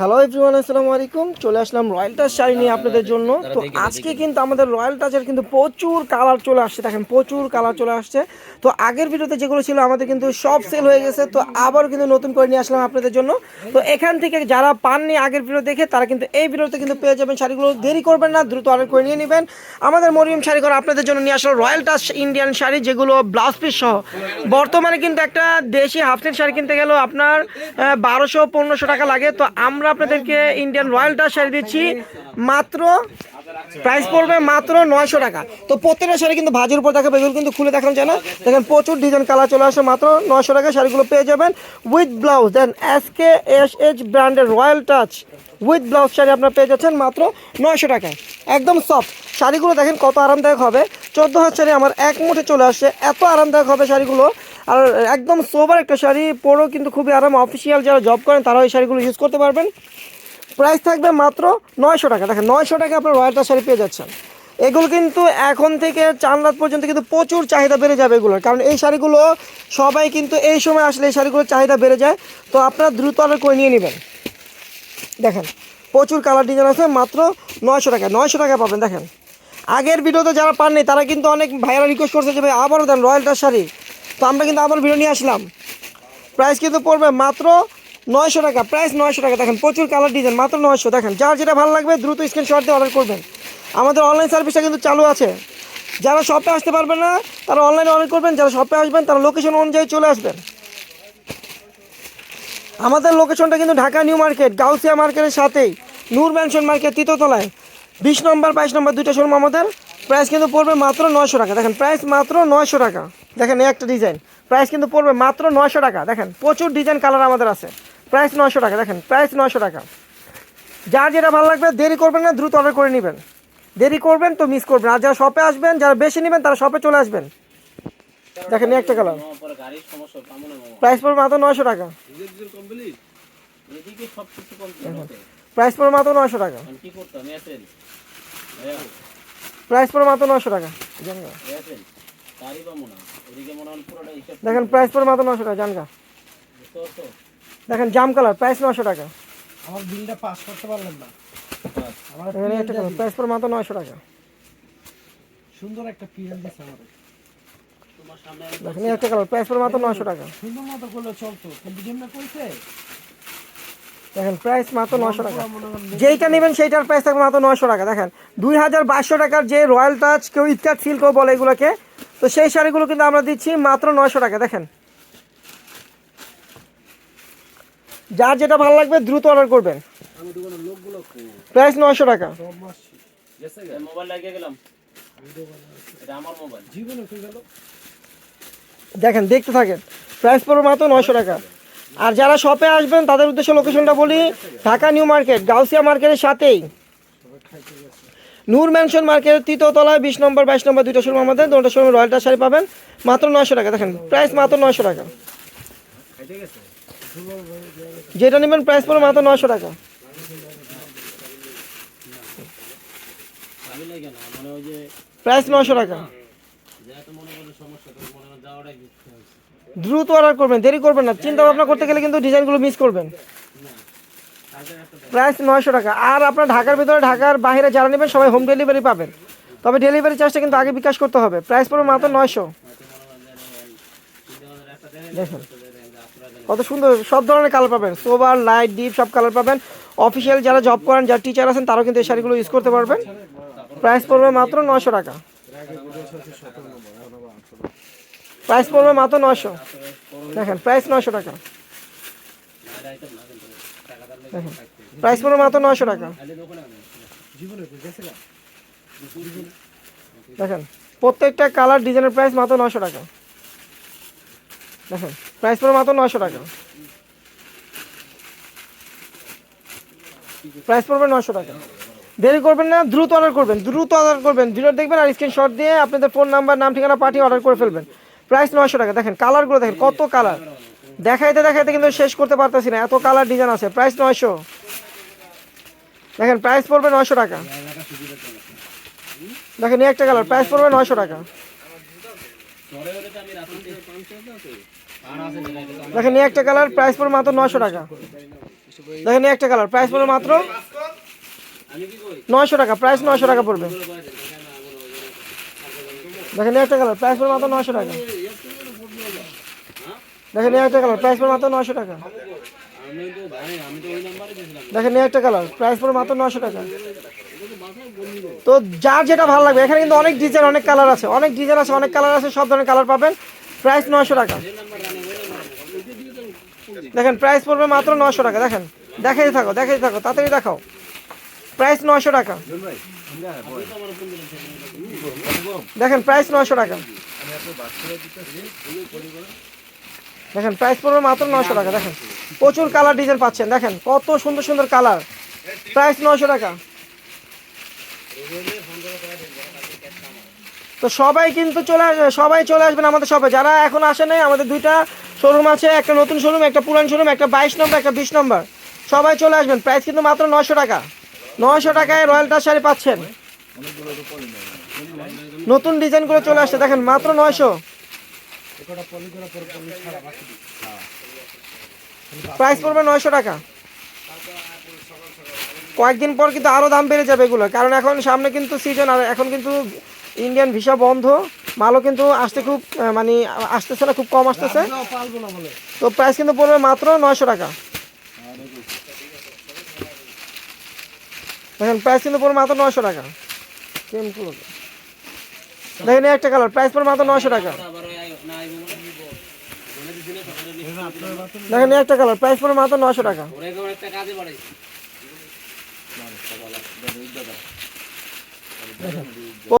Hello everyone আসসালামু আলাইকুম। চলে আসলাম রয়্যাল টাচ শাড়ি নিয়ে আপনাদের জন্য। তো আজকে কিন্তু আমাদের রয়্যাল টাচের কিন্তু প্রচুর কালার চলে আসছে। দেখেন প্রচুর কালার চলে আসছে। তো আগের ভিডিওতে যেগুলো ছিল আমাদের কিন্তু সব সেল হয়ে গেছে। তো আবার কিন্তু নতুন করে নিয়ে আসলাম আপনাদের জন্য। তো এখান থেকে যারা পাননি আগের ভিডিও দেখে তারা কিন্তু এই ভিডিওতে কিন্তু পেয়ে যাবেন শাড়িগুলো। দেরি করবেন না দ্রুত অর্ডার করে নিয়ে নেবেন। আমাদের মরিয়ম শাড়ি করে আপনাদের জন্য নিয়ে আসলো রয়্যাল টাচ ইন্ডিয়ান শাড়ি যেগুলো ব্লাউজ পিস সহ। বর্তমানে কিন্তু একটা দেশি হাফ সেট শাড়ি কিনতে গেলেও আপনার বারোশো পনেরোশো টাকা লাগে। তো আমরা আপনাদেরকে ইন্ডিয়ান রয়্যাল টাচ শাড়ি দিচ্ছি। মাত্র প্রাইস পড়বে মাত্র নয়শো টাকা। তো প্রত্যেকটা শাড়ি কিন্তু ভাজির উপর দেখাবে এগুলো কিন্তু খুলে দেখানো যায় না। দেখেন, প্রচুর ডিজাইন কালার চলে আসে, মাত্র নয়শো টাকা শাড়িগুলো পেয়ে যাবেন with blouse then S K S H ব্র্যান্ডের royal touch with blouse sari আপনারা পেয়ে যাচ্ছেন মাত্র নয়শো টাকায়। একদম সফট শাড়িগুলো দেখেন কত আরামদায়ক হবে। চোদ্দ হাজার শাড়ি আমার এক মুঠে চলে আসছে। এত আরামদায়ক হবে শাড়িগুলো। আর একদম সোবার একটা শাড়ি। পরেও কিন্তু খুবই আরাম। অফিসিয়াল যারা জব করেন তারা এই শাড়িগুলো ইউজ করতে পারবেন। প্রাইস থাকবে মাত্র নয়শো টাকা। দেখেন, নয়শো টাকা আপনার রয়্যালটা শাড়ি পেয়ে যাচ্ছেন। এগুলো কিন্তু এখন থেকে চার রাত পর্যন্ত কিন্তু প্রচুর চাহিদা বেড়ে যাবে এগুলোর। কারণ এই শাড়িগুলো সবাই কিন্তু এই সময় আসলে এই শাড়িগুলোর চাহিদা বেড়ে যায়। তো আপনারা দ্রুত অর্ডার করে নিয়ে নেবেন। দেখেন, প্রচুর কালার ডিজাইন আছে, মাত্র নয়শো টাকা নয়শো টাকা পাবেন, দেখেন। আগের ভিডিওতে যারা পাননি, তারা কিন্তু অনেক ভাইয়ারা রিকোয়েস্ট করছে যে, ভাই, আবারও দেন রয়্যালটার শাড়ি। তো আমরা কিন্তু আবার ভিডিও নিয়ে আসলাম। প্রাইস কিন্তু পড়বে মাত্র নয়শো টাকা প্রাইস নয়শো টাকা। দেখেন, প্রচুর কালার ডিজাইন মাত্র নয়শো। দেখেন, যার যেটা ভালো লাগবে দ্রুত স্ক্রিনশট দিয়ে অর্ডার করবেন। আমাদের অনলাইন সার্ভিসটা কিন্তু চালু আছে। যারা শপে আসতে পারবেন না, তারা অনলাইনে অর্ডার করবেন। যারা শপে আসবেন, তারা লোকেশন অনুযায়ী চলে আসবেন। আমাদের লোকেশনটা কিন্তু ঢাকা নিউ মার্কেট, গাউসিয়া মার্কেটের সাথেই। নূর ম্যানশন মার্কেট তৃতীয়তলায় বিশ নম্বর, বাইশ নম্বর, দুইটা শোরুম আমাদের। প্রাইস কিন্তু পড়বে মাত্র নয়শো টাকা। দেখেন প্রাইস মাত্র নয়শো টাকা। দেখেন, এই একটা ডিজাইন প্রাইস কিন্তু পড়বে মাত্র নয়শো টাকা। দেখেন, প্রচুর ডিজাইন কালার আমাদের আছে। প্রাইস নয়শো টাকা, দেখেন প্রাইস নয়শো টাকা। যার যেটা ভালো লাগবে, দেরি করবেন না, দ্রুত অর্ডার করে নেবেন। দেরি করবেন তো মিস করবেন। আর যারা শপে আসবেন, যারা বেশি নেবেন, তারা শপে চলে আসবেন। দেখেন একটা কালার প্রাইস পড়বে মাত্র নয়শো টাকা। প্রাইস পড়বে মাত্র নয়শো টাকা। প্রাইস পড়বে মাত্র নয়শো টাকা। দেখেন প্রাইস পড়বে মাত্র নয়শো টাকা জানগা। দেখেন জাম কালার প্রাইস নয়শো টাকা। আমার বিলটা পাস করতে পারলেন না। এখানে একটা কালার প্রাইস পড়বে মাত্র নয়শো টাকা। সুন্দর একটা পিএল দিচ্ছে আমার তোমার সামনে আমি দেখেন একটা কালার প্রাইস মাত্র নয়শো টাকা। সুন্দর মতো করলে চলতো। কিন্তু যেমন কইছে দেখেন প্রাইস মাত্র নয়শো টাকা। যেইটা নেবেন সেইটার প্রাইস থাকবে মাত্র নয়শো টাকা। দেখেন দুই হাজার বাইশশো টাকার যে রয়্যাল টাচ কেউ ইটকাট সিল্কও বলে এগুলোকে তো সেই শাড়িগুলো কিন্তু আমরা দিচ্ছি মাত্র নয়শো টাকা দেখেন। যার যেটা ভালো লাগবে দ্রুত অর্ডার করবেন। প্রাইস নয়শো টাকা। গেছে মোবাইল লাগিয়ে গেলাম। এটা আমার মোবাইল জীবনে কই গেল দেখেন দেখতে থাকেন। প্রাইস পড়বে মাত্র নয়শো টাকা। আর যারা শপে আসবেন তাদের উদ্দেশ্যে লোকেশনটা বলি ঢাকা নিউ মার্কেট গাউসিয়া মার্কেটের সাথেই। নূর ম্যানশন মার্কেটের তৃতীয়তলায় বিশ নম্বর, বাইশ নম্বর দুটো শোরুম আমাদের। দুটো শোরুম রয়্যালটা শাড়ি পাবেন। মাত্র নয়শো টাকা, দেখেন প্রাইস মাত্র নয়শো টাকা। যেটা নেবেন প্রাইস পড়বে মাত্র নয়শো টাকা। প্রাইস নয়শো টাকা। দ্রুত অর্ডার করবেন, দেরি করবেন না। চিন্তা ভাবনা করতে গেলে কিন্তু ডিজাইনগুলো মিস করবেন। প্রাইস নয়শো টাকা। আর আপনার ঢাকার ভিতরে, ঢাকার বাইরে যারা নেবেন, সবাই হোম ডেলিভারি পাবেন। তবে ডেলিভারি চার্জটা কিন্তু আগে বিকাশ করতে হবে। প্রাইস পড়বে মাত্র নয়শো। দেখুন, কত সুন্দর, সব ধরনের কালার পাবেন। সোবার লাইট ডিপ সব কালার পাবেন। অফিসিয়াল যারা জব করেন, যারা টিচার আছেন, তারাও কিন্তু এই শাড়িগুলো ইউজ করতে পারবেন। প্রাইস পড়বে মাত্র নয়শো টাকা। প্রাইস পড়বে মাত্র নয়শো। দেখেন প্রাইস নয়শো টাকা। প্রাইস পড়বে মাত্র নয়শো টাকা? দেখেন, প্রত্যেকটা কালার ডিজাইনের প্রাইস মাত্র নয়শো টাকা। দেখেন, প্রাইস পড়বে মাত্র নয়শো টাকা। প্রাইস পড়বে নয়শো টাকা। দেরি করবেন না, দ্রুত অর্ডার করবেন, দ্রুত অর্ডার করবেন। ভিডিও দেখবেন আর স্ক্রিনশট দিয়ে আপনাদের ফোন নাম্বার নাম, ঠিকানা পাঠিয়ে অর্ডার করে ফেলবেন। প্রাইস নয়শো টাকা। দেখেন কালারগুলো দেখেন, কত কালার দেখাইতে দেখাইতে কিন্তু শেষ করতে পারতেছি না। এত কালার ডিজাইন আছে। প্রাইস নয়শো। দেখেন প্রাইস পড়বে নয়শো টাকা। দেখেন একটা কালার প্রাইস পড়বে নয়শো টাকা। দেখেন একটা কালার প্রাইস পড়বে মাত্র নয়শো টাকা। দেখেন একটা কালার প্রাইস পড়বে মাত্র নয়শো টাকা। প্রাইস নয়শো টাকা পড়বে। দেখেন একটা কালার প্রাইস পড়বে মাত্র নয়শো টাকা। দেখেন এই একটা কালার প্রাইস পড়বে মাত্র নয়শো টাকা। দেখেন এই একটা কালার প্রাইস পড়বে মাত্র নয়শো টাকা। তো যার যেটা ভালো লাগবে, এখানে কিন্তু অনেক ডিজাইন অনেক কালার আছে, অনেক ডিজাইন আছে, অনেক কালার আছে, সব ধরনের কালার পাবেন। প্রাইস নয়শো টাকা। দেখেন প্রাইস পড়বে মাত্র নয়শো টাকা, দেখেন। দেখাই থাকো দেখাই থাকো, তাড়াতাড়ি দেখাও। প্রাইস নয়শো টাকা। দেখেন প্রাইস নয়শো টাকা। দেখেন প্রাইস পড়বে মাত্র নয়শো টাকা, দেখেন। প্রচুর কালার ডিজাইন পাচ্ছেন, দেখেন, কত সুন্দর সুন্দর কালার প্রাইস নয়শো টাকা। তো সবাই কিন্তু চলে আসবে, সবাই চলে আসবেন আমাদের শপে যারা এখন আসে নাই, আমাদের দুইটা শোরুম আছে, একটা নতুন শোরুম একটা পুরান শোরুম একটা বাইশ নম্বর একটা বিশ নম্বর সবাই চলে আসবেন প্রাইস কিন্তু মাত্র নয়শো টাকা। নয়শো টাকায় রয়্যাল টাচ শাড়ি পাচ্ছেন। নতুন ডিজাইনগুলো চলে আসছে, দেখেন, মাত্র নয়শো। প্রাইস পড়বে নয়শো টাকা। কয়েকদিন পর কিন্তু আরও দাম বেড়ে যাবে এগুলো। কারণ এখন সামনে কিন্তু সিজন আর এখন কিন্তু ইন্ডিয়ান ভিসা বন্ধ। মালও কিন্তু আসতে খুব মানে আসতেছে না খুব কম আসতেছে। তো প্রাইস কিন্তু পড়বে মাত্র নয়শো টাকা। দেখেন প্রাইস কিন্তু পড়বে মাত্র নয়শো টাকা। দেখেন একটা কালার প্রাইস পড়বে মাত্র নয়শো টাকা আবার ওই আই- না আইবো মানে মনে দিছি না সকালে লিস্ট আপনার বাথরুম দেখেন একটা কালার প্রাইস পড়ে মাত্র নশো টাকা।